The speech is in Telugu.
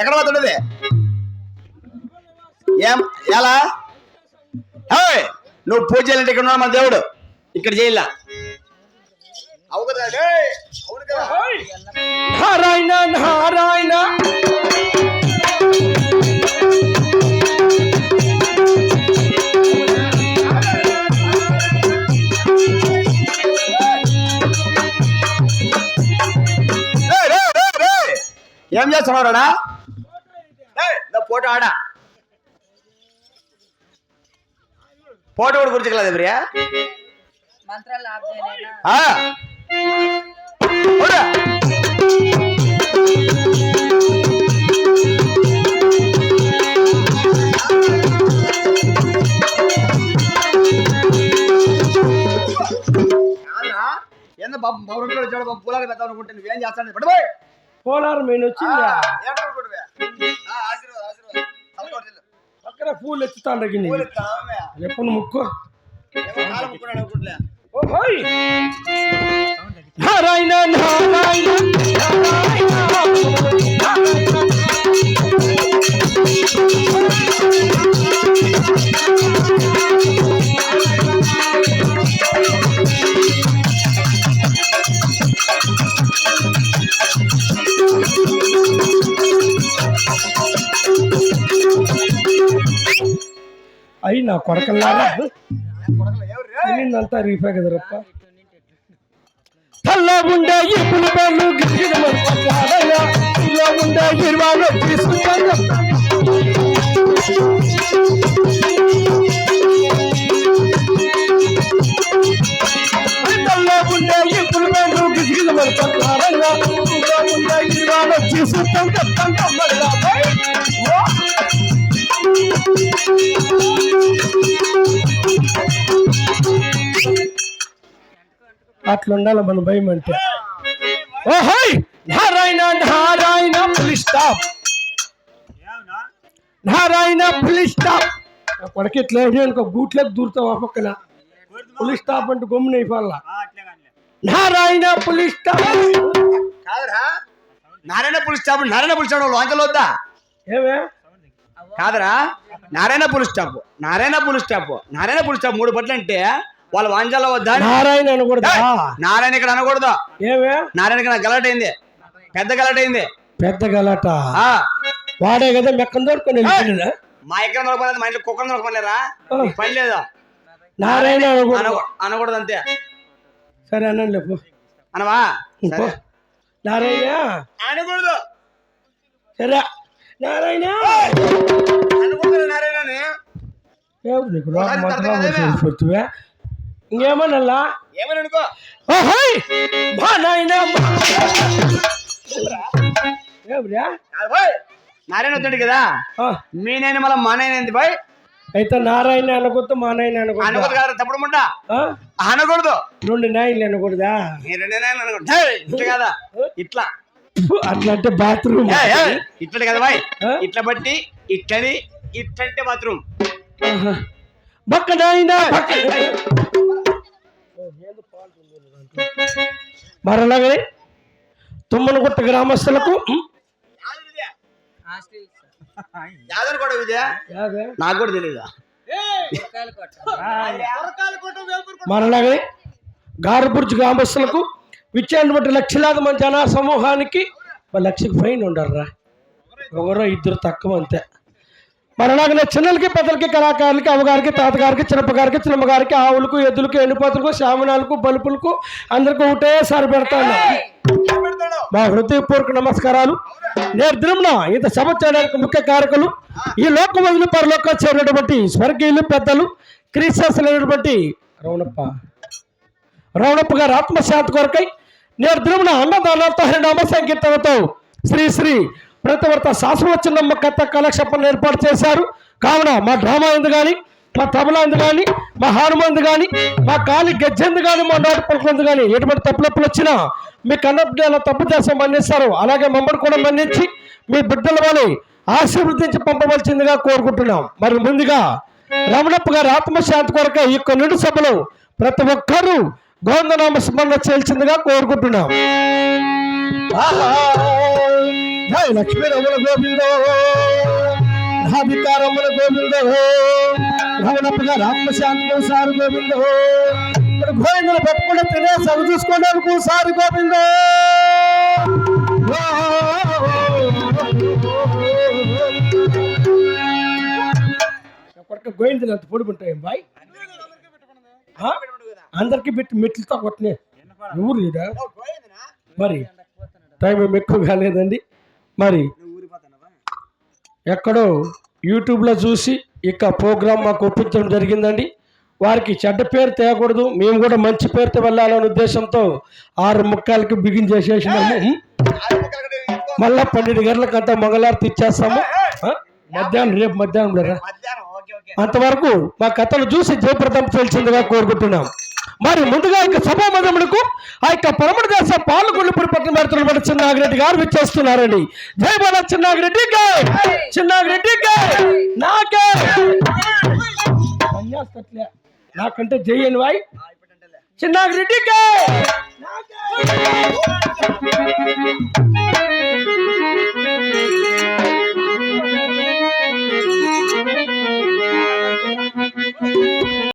ఎక్కడ పోతుండది ఏం ఎలా? ఏయ్, నువ్వు పూజ చేయాలంటే ఇక్కడ ఉన్నాడు మన దేవుడు. ఇక్కడ చేయాల. నారాయణ నారాయణ. ఏం చేస్తున్నారా ఫోటో ఆడా ఫోటో కూడా గుర్తుకలేదు ప్రియా మంత్రాలు ఆఫ్ చేయలేనా ఆ. పోరా. కాదురా, ఏందో బాబు పౌరుడు కూడా వచ్చాడు బాబు పూలాలు పెద్దాం అనుకుంటే నువ్వేం చేస్తాను పడిపోయి పోలారం మెయిన్ వచ్చిందా ఆశీర్వాదం ఆశీర్వాదం. తలకొట్టు వెళ్ళు. పక్కన పూలు ఎత్తుతాండ గిన్నె. పూలు ఎత్తుతావా? ఎప్పుడు ముక్కు? హోయ్ నారాయణ నారాయణ. అయి నా కొడకల్లారా? తినిందంతా రీఫే కదరప్ప తల్లో ఉండే ఎప్పుడు పేర్లు ఇలా ఉండే తీసుకుంటాను తల్లో ఉండే పేర్లు తీసుకుంటాం చెప్తాం అట్లా ఉండాలి మన భయం అంటే. ఓహోయ్! నారాయణ నారాయణ పులి స్టాప్ నారాయణ పులి స్టాప్ కొడకి ఇట్లా అనుకో గూట్లోకి దూరుతావు ఆ పక్కన? పులి స్టాప్ అంటే గమ్మున అయిపోవాలా? నారాయణ పులి స్టాప్ కాదురా. నారాయణ పులి స్టాప్ నారాయణ పులి స్టాప్ లోంచలో వద్దా? ఏమే? కాదురా. నారాయణ పులి స్టాప్ నారాయణ పులి స్టాప్ నారాయణ పులి స్టాప్ మూడు పట్ల అంటే వాళ్ళ వాంజాల వద్దా? నారాయణ అనకూడదా? నారాయణ ఇక్కడ అనకూడదు. ఏమే? నారాయణ ఇక్కడ గలట అయింది పెద్ద గలట అయింది పెద్ద గలాట? వాడే కదా మెక్కన దొరుకుని మా ఎక్కడ దొరకలేదు మా ఇంట్లో కుక్కను దొరకలేరా పని లేదా? నారాయణ అనకూడదు. అనకూ- అనకూడదు అంతే. సరే లేపు అనవా. నారాయణ. అనకూడదు. సరే. నారాయణ. అనకూడదు నారాయణని. ఎవరు నీకు ఇంకేమన్నా ఏమని అనుకో నాయన బాయ్. నారాయణ వద్దండి కదా. మీ నేను మళ్ళీ మా నాయన బాయ్? అయితే నారాయణ అనకూడదు మా నాయన అనకూడదు? అనకూడదు కదా తప్పుడు ముండా? అనకూడదు. రెండు నాయనలు అనకూడదా? రెండు నాయనలు అనకూడదు. ఇట్లా కదా? ఇట్లా. అట్లా అంటే బాత్రూమ్ ఇట్లా కదా బాయ్? ఇట్లా బట్టి ఇట్లని ఇట్లంటే బాత్రూమ్. బక్క నాయన. బక్క మరలాగని తుమ్మనగుట్ట గ్రామస్తులకు? నాకు కూడా తెలియదు గారబుర్జ్ గ్రామస్తులకు విచ్చేటువంటి లక్షలాది మంది జన సమూహానికి లక్షకి ఫైన్ ఉండర్రా ఒకరో ఇద్దరు తక్కువ అంతే. మరలాగనే చిన్నలకి పెద్దలకి కళాకారులకి అమ్మగారికి తాతగారికి చిన్నప్పగారికి చిన్నమ్మగారికి ఆవులకు ఎద్దులకు ఎండిపోతులకు శామనాలకు బలుపులకు అందరికీ ఒకటేసారి పెడతాను. మా హృదయపూర్వక నమస్కారాలు. నేడు దినమున ఇంత సభ చేయడానికి ముఖ్య కారకులు ఈ లోక వదిలి పరలోక చేరినటువంటి స్వర్గీయులు పెద్దలు క్రీస్తైనటువంటి రౌణప్ప రౌణప్ప గారు ఆత్మశాంతి కొరకై నేడు దినమున అన్నదానాలతో హరినామ సంకీర్తనతో శ్రీ శ్రీ ప్రతివర్త శాశ్వతచిన్నమ్మ కథ కలక్షేపం ఏర్పాటు చేశారు. కావున మా డ్రామా ఎందు కానీ మా తబలా ఎందు కానీ మా హానుమందు కానీ మా కాలి గజ్జెందు కానీ మా నాటు పలుకులందు కానీ ఎటువంటి తప్పులప్పులు వచ్చినా మీ కన్నబిడ్డల తప్పు చేసం మన్నిస్తారు. అలాగే మమ్మల్ని కూడా మన్నించి మీ బిడ్డల వాళ్ళని ఆశీర్వదించి పంపవలసిందిగా కోరుకుంటున్నాం. మరి ముందుగా రమణప్ప గారి ఆత్మశాంతి కొరక ఈ యొక్క నిడు సభలో ప్రతి ఒక్కరూ గోందనామ స్మరణ చేయాల్సిందిగా కోరుకుంటున్నాం. ఆహా! లక్ష్మీ రమణ గోవిందో రాధికారమ్మన గోవిందో రమణప్ప గారి ఆత్మశాంతి సారు గోవిందో ఇక్కడ గోవిందులు పెట్టుకుంటే తినే సగ చూసుకోవడానికి సారు గోవిందో ఎప్పటికీ గోవిందులు అంత పొడుగు ఉంటాయి బాయ్? అందరికి పెట్టి మెట్లతో కొట్టినే ఎవరు మరి టైం ఎక్కువ కాలేదండి మరి ఎక్కడో యూట్యూబ్లో చూసి ఇక ప్రోగ్రామ్ మాకు ఒప్పించడం జరిగిందండి. వారికి చెడ్డ పేరు తేయకూడదు మేము కూడా మంచి పేరుతో వెళ్ళాలనే ఉద్దేశంతో ఆరు ముక్కలకి బిగిన్ చేసేసినాము. మళ్ళా పన్నెండు గంటలకంతా మంగళారతి ఇచ్చేస్తాము? మధ్యాహ్నం రేపు మధ్యాహ్నం లేరా? అంతవరకు మా కథను చూసి జయప్రదం తెలిసిందిగా కోరుకుంటున్నాం. మరి ముందుగా ఇక ఆ యొక్క పరమణ దేశ పాల్గొండిపురి పట్టణ పెడుతున్నటువంటి చిన్నాగిరెడ్డి గారు విచ్చేస్తున్నారండి. జై బాల చిన్నాగిరెడ్డి గాయ్ చిన్నాగిరెడ్డి గాయ్ నాకే! నాకంటే జై అని వాయ్. చిన్నాగిరెడ్డి గాయ్